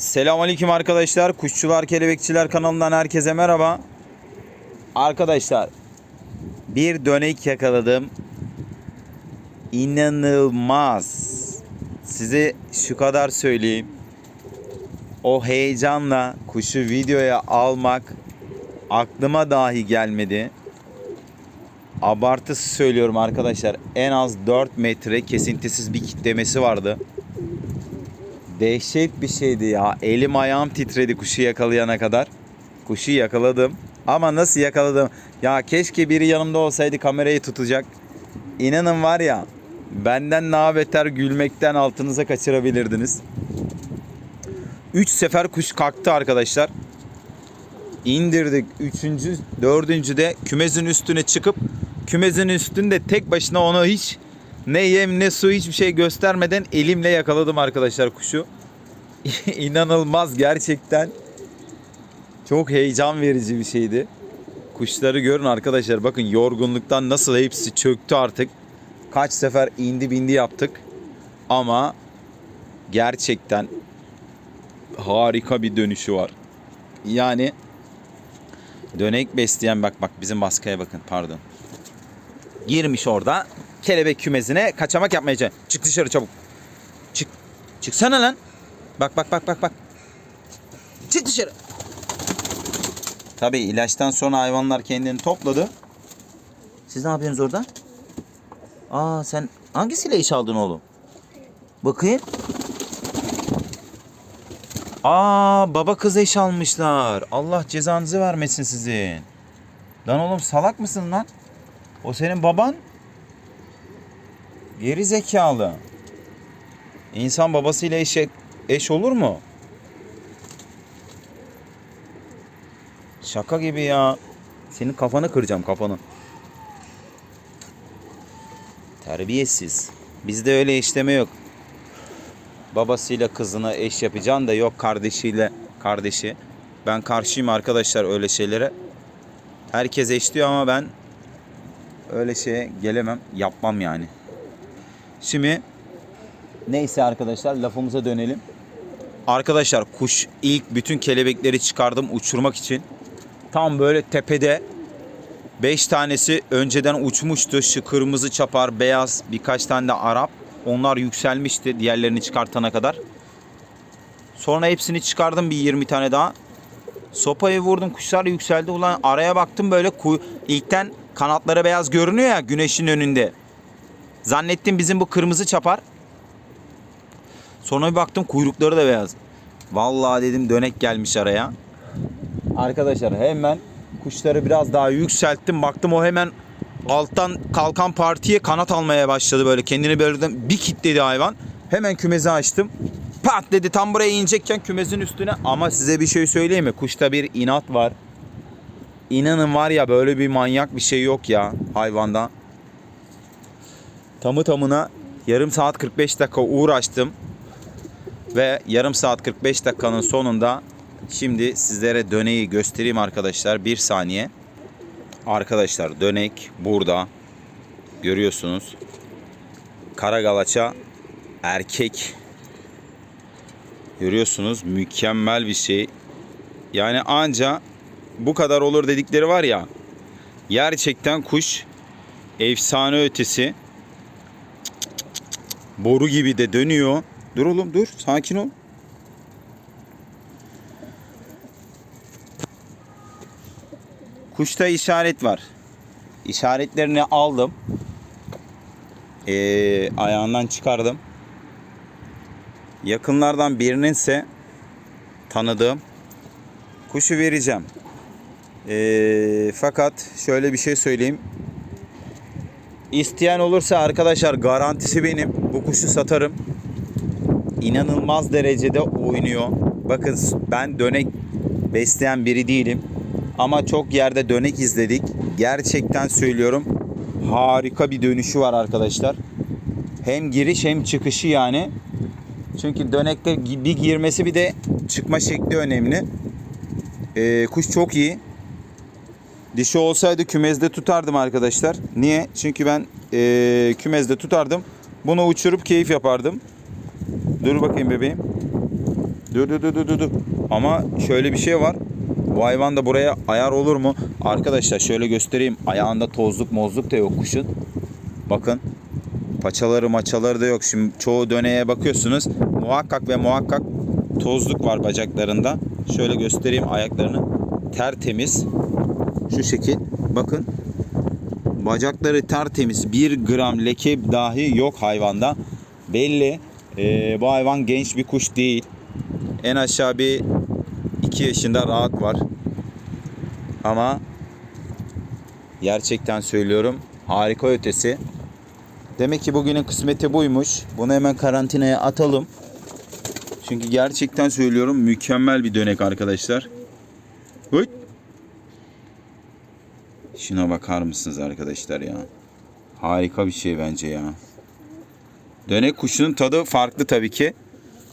Selamünaleyküm arkadaşlar. Kuşçular Kelebekçiler kanalından herkese merhaba. Arkadaşlar bir dönek yakaladım. İnanılmaz. Size şu kadar söyleyeyim. O heyecanla kuşu videoya almak aklıma dahi gelmedi. Abartısı söylüyorum arkadaşlar. En az 4 metre kesintisiz bir kitlemesi vardı. Dehşet bir şeydi ya. Elim ayağım titredi kuşu yakalayana kadar. Kuşu yakaladım. Ama nasıl yakaladım? Ya keşke biri yanımda olsaydı kamerayı tutacak. İnanın var ya benden daha beter gülmekten altınıza kaçırabilirdiniz. 3 sefer kuş kalktı arkadaşlar. İndirdik. Üçüncü, dördüncü de kümesin üstüne çıkıp kümesin üstünde tek başına ona hiç ne yem ne su hiçbir şey göstermeden elimle yakaladım arkadaşlar kuşu. İnanılmaz gerçekten. Çok heyecan verici bir şeydi. Kuşları görün arkadaşlar. Bakın yorgunluktan nasıl hepsi çöktü artık. Kaç sefer indi bindi yaptık. Ama gerçekten harika bir dönüşü var. Yani dönek besleyen bak bak bizim baskıya bakın pardon. Girmiş orada kelebek kümesine kaçamak yapmaya çalışıyor. Çık dışarı çabuk. Çık. Çıksana lan. Bak bak bak bak bak. Çık dışarı. Tabii ilaçtan sonra hayvanlar kendini topladı. Siz ne yapıyorsunuz orada? Aa sen hangisiyle iş aldın oğlum? Bakayım. Aa baba kız eş almışlar. Allah cezanızı vermesin sizin. Lan oğlum salak mısın lan? O senin baban. Geri zekalı. İnsan babasıyla eş, eş olur mu? Şaka gibi ya. Senin kafanı kıracağım kafanı. Terbiyesiz. Bizde öyle işleme yok. Babasıyla kızına eş yapacaksın da yok kardeşiyle kardeşi. Ben karşıyım arkadaşlar öyle şeylere. Herkes eş diyor ama ben öyle şeye gelemem. Yapmam yani. Şimdi neyse arkadaşlar lafımıza dönelim. Arkadaşlar kuş ilk bütün kelebekleri çıkardım uçurmak için. Tam böyle tepede 5 tanesi önceden uçmuştu. Şu kırmızı çapar, beyaz birkaç tane de Arap. Onlar yükselmişti diğerlerini çıkartana kadar. Sonra hepsini çıkardım bir 20 tane daha. Sopayı vurdum kuşlar yükseldi. Ulan araya baktım böyle kuy ilkten kanatları beyaz görünüyor ya güneşin önünde. Zannettim bizim bu kırmızı çapar. Sonra bir baktım kuyrukları da beyaz. Vallahi dedim dönek gelmiş araya. Arkadaşlar hemen kuşları biraz daha yükselttim. Baktım o hemen alttan kalkan partiye kanat almaya başladı böyle. Kendini böyle bir kitledi hayvan. Hemen kümezi açtım. Pat dedi tam buraya inecekken kümesin üstüne. Ama size bir şey söyleyeyim mi? Kuşta bir inat var. İnanın var ya böyle bir manyak bir şey yok ya hayvanda. Tamı tamına yarım saat 45 dakika uğraştım. Ve yarım saat 45 dakikanın sonunda şimdi sizlere döneyi göstereyim arkadaşlar. Bir saniye. Arkadaşlar dönek burada. Görüyorsunuz. Kara galaça erkek. Görüyorsunuz mükemmel bir şey. Yani anca bu kadar olur dedikleri var ya. Gerçekten kuş efsane ötesi. Boru gibi de dönüyor. Dur oğlum dur sakin ol. Kuşta işaret var. İşaretlerini aldım. Ee, ayağından çıkardım. Yakınlardan birinin ise tanıdığım kuşu vereceğim. Ee, fakat şöyle bir şey söyleyeyim. İsteyen olursa arkadaşlar garantisi benim. Bu kuşu satarım. İnanılmaz derecede oynuyor. Bakın ben dönek besleyen biri değilim. Ama çok yerde dönek izledik. Gerçekten söylüyorum. Harika bir dönüşü var arkadaşlar. Hem giriş hem çıkışı yani. Çünkü dönekte bir girmesi bir de çıkma şekli önemli. Ee, kuş çok iyi. Dişi olsaydı kümezde tutardım arkadaşlar. Niye? Çünkü ben ee, kümezde tutardım. Bunu uçurup keyif yapardım. Dur bakayım bebeğim. Dur dur dur dur dur. Ama şöyle bir şey var. Bu hayvan da buraya ayar olur mu? Arkadaşlar şöyle göstereyim. Ayağında tozluk mozluk da yok kuşun. Bakın. Paçaları maçaları da yok. Şimdi çoğu döneye bakıyorsunuz. Muhakkak ve muhakkak tozluk var bacaklarında. Şöyle göstereyim ayaklarını. Tertemiz. Şu şekil. Bakın. Bacakları tertemiz. Bir gram leke dahi yok hayvanda. Belli. Ee, bu hayvan genç bir kuş değil. En aşağı bir 2 yaşında rahat var. Ama gerçekten söylüyorum harika ötesi. Demek ki bugünün kısmeti buymuş. Bunu hemen karantinaya atalım. Çünkü gerçekten söylüyorum mükemmel bir dönek arkadaşlar. Hıt. Şuna bakar mısınız arkadaşlar ya? Harika bir şey bence ya. Dönek kuşunun tadı farklı tabii ki.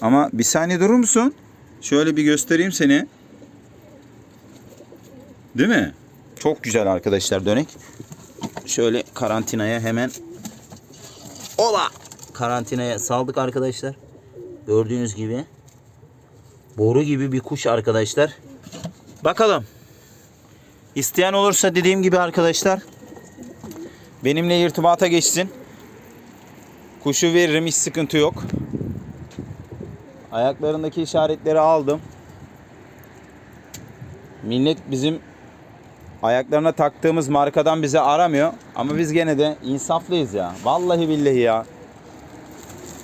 Ama bir saniye durur musun? Şöyle bir göstereyim seni. Değil mi? Çok güzel arkadaşlar dönek. Şöyle karantinaya hemen Ola! Karantinaya saldık arkadaşlar. Gördüğünüz gibi. Boru gibi bir kuş arkadaşlar. Bakalım. İsteyen olursa dediğim gibi arkadaşlar benimle irtibata geçsin. Kuşu veririm hiç sıkıntı yok. Ayaklarındaki işaretleri aldım. Millet bizim ayaklarına taktığımız markadan bizi aramıyor. Ama biz gene de insaflıyız ya. Vallahi billahi ya.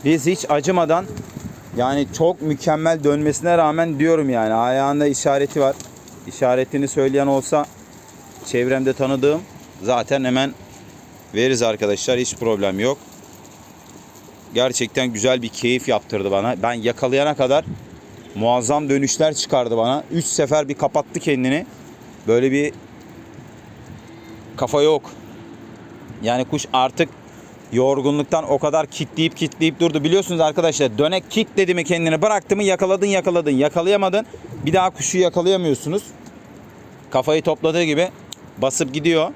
Biz hiç acımadan yani çok mükemmel dönmesine rağmen diyorum yani ayağında işareti var. İşaretini söyleyen olsa çevremde tanıdığım zaten hemen veririz arkadaşlar. Hiç problem yok. Gerçekten güzel bir keyif yaptırdı bana. Ben yakalayana kadar muazzam dönüşler çıkardı bana. 3 sefer bir kapattı kendini. Böyle bir kafa yok. Yani kuş artık yorgunluktan o kadar kitleyip kitleyip durdu. Biliyorsunuz arkadaşlar dönek kitledi mi kendini bıraktı mı yakaladın yakaladın. Yakalayamadın bir daha kuşu yakalayamıyorsunuz. Kafayı topladığı gibi basıp gidiyor.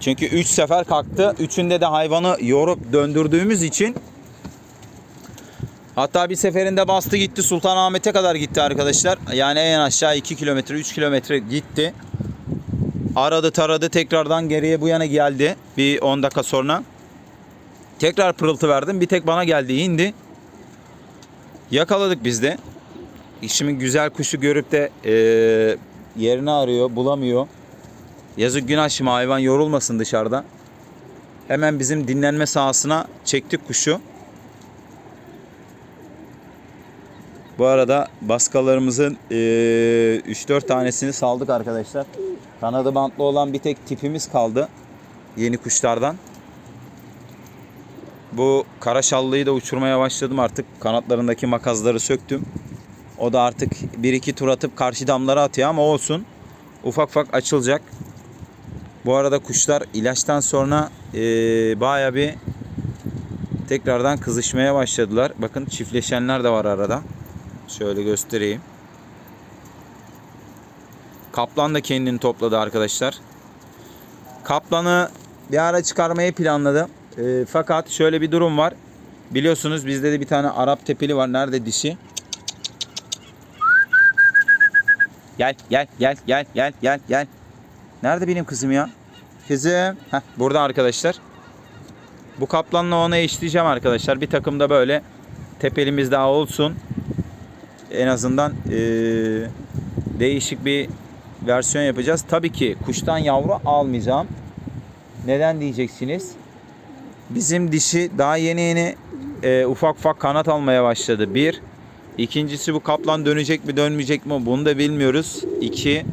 Çünkü 3 sefer kalktı. Üçünde de hayvanı yorup döndürdüğümüz için Hatta bir seferinde bastı gitti Sultanahmet'e kadar gitti arkadaşlar. Yani en aşağı 2 kilometre 3 kilometre gitti. Aradı taradı tekrardan geriye bu yana geldi. Bir 10 dakika sonra. Tekrar pırıltı verdim. Bir tek bana geldi indi. Yakaladık biz de. İşimin güzel kuşu görüp de e, yerini arıyor bulamıyor. Yazık günah şimdi hayvan yorulmasın dışarıda. Hemen bizim dinlenme sahasına çektik kuşu. Bu arada baskalarımızın e, 3-4 tanesini saldık arkadaşlar. Kanadı bantlı olan bir tek tipimiz kaldı. Yeni kuşlardan. Bu kara şallıyı da uçurmaya başladım artık. Kanatlarındaki makazları söktüm. O da artık 1-2 tur atıp karşı damlara atıyor ama olsun. Ufak ufak açılacak. Bu arada kuşlar ilaçtan sonra e, baya bir tekrardan kızışmaya başladılar. Bakın çiftleşenler de var arada. Şöyle göstereyim. Kaplan da kendini topladı arkadaşlar. Kaplanı bir ara çıkarmayı planladım. E, fakat şöyle bir durum var. Biliyorsunuz bizde de bir tane Arap tepeli var. Nerede dişi? Gel gel gel gel gel gel gel. Nerede benim kızım ya? Kızım. Heh, burada arkadaşlar. Bu kaplanla ona eşleyeceğim arkadaşlar. Bir takım da böyle tepelimiz daha olsun. En azından ee, değişik bir versiyon yapacağız. Tabii ki kuştan yavru almayacağım. Neden diyeceksiniz? Bizim dişi daha yeni yeni e, ufak ufak kanat almaya başladı. Bir. İkincisi bu kaplan dönecek mi dönmeyecek mi bunu da bilmiyoruz. İki.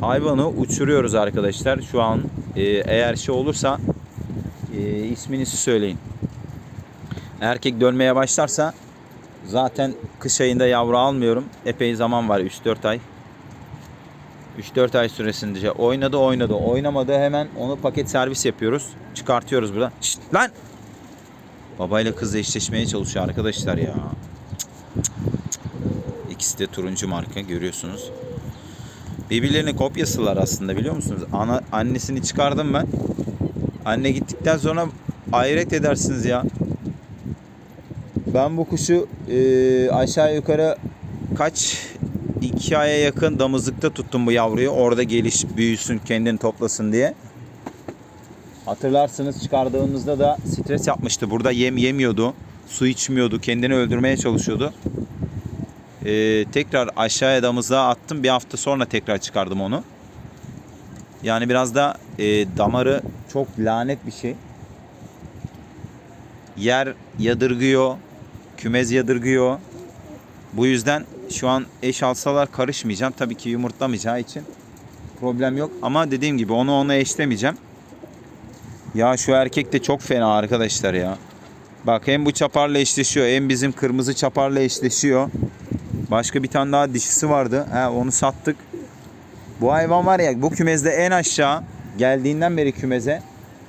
Hayvanı uçuruyoruz arkadaşlar. Şu an e, eğer şey olursa e, isminizi söyleyin. Erkek dönmeye başlarsa zaten kış ayında yavru almıyorum. Epey zaman var 3-4 ay. 3-4 ay süresince oynadı oynadı oynamadı hemen onu paket servis yapıyoruz. Çıkartıyoruz burada. Şşt lan! Babayla kızla eşleşmeye çalışıyor arkadaşlar ya. İkisi de turuncu marka görüyorsunuz. Birbirlerinin kopyasılar aslında biliyor musunuz? Ana, annesini çıkardım ben. Anne gittikten sonra hayret edersiniz ya. Ben bu kuşu e, aşağı yukarı kaç iki aya yakın damızlıkta tuttum bu yavruyu. Orada geliş büyüsün kendini toplasın diye. Hatırlarsınız çıkardığımızda da stres yapmıştı. Burada yem yemiyordu. Su içmiyordu. Kendini öldürmeye çalışıyordu. E, tekrar aşağıya damızlığa attım. Bir hafta sonra tekrar çıkardım onu. Yani biraz da e, damarı çok lanet bir şey. Yer yadırgıyor. Kümez yadırgıyor. Bu yüzden şu an eş alsalar karışmayacağım. Tabii ki yumurtlamayacağı için problem yok. Ama dediğim gibi onu ona eşlemeyeceğim. Ya şu erkek de çok fena arkadaşlar ya. Bak hem bu çaparla eşleşiyor hem bizim kırmızı çaparla eşleşiyor. Başka bir tane daha dişisi vardı. He, onu sattık. Bu hayvan var ya bu kümezde en aşağı geldiğinden beri kümeze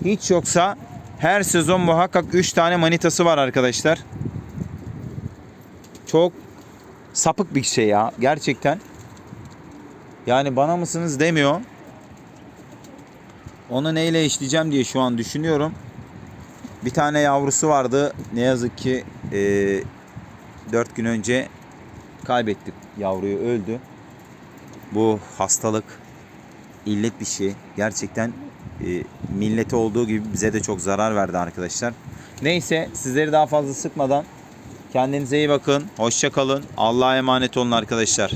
hiç yoksa her sezon muhakkak 3 tane manitası var arkadaşlar. Çok sapık bir şey ya gerçekten. Yani bana mısınız demiyor. Onu neyle eşleyeceğim diye şu an düşünüyorum. Bir tane yavrusu vardı. Ne yazık ki 4 gün önce kaybettik yavruyu öldü. Bu hastalık illet bir şey. Gerçekten e, millete olduğu gibi bize de çok zarar verdi arkadaşlar. Neyse sizleri daha fazla sıkmadan kendinize iyi bakın. Hoşça kalın. Allah'a emanet olun arkadaşlar.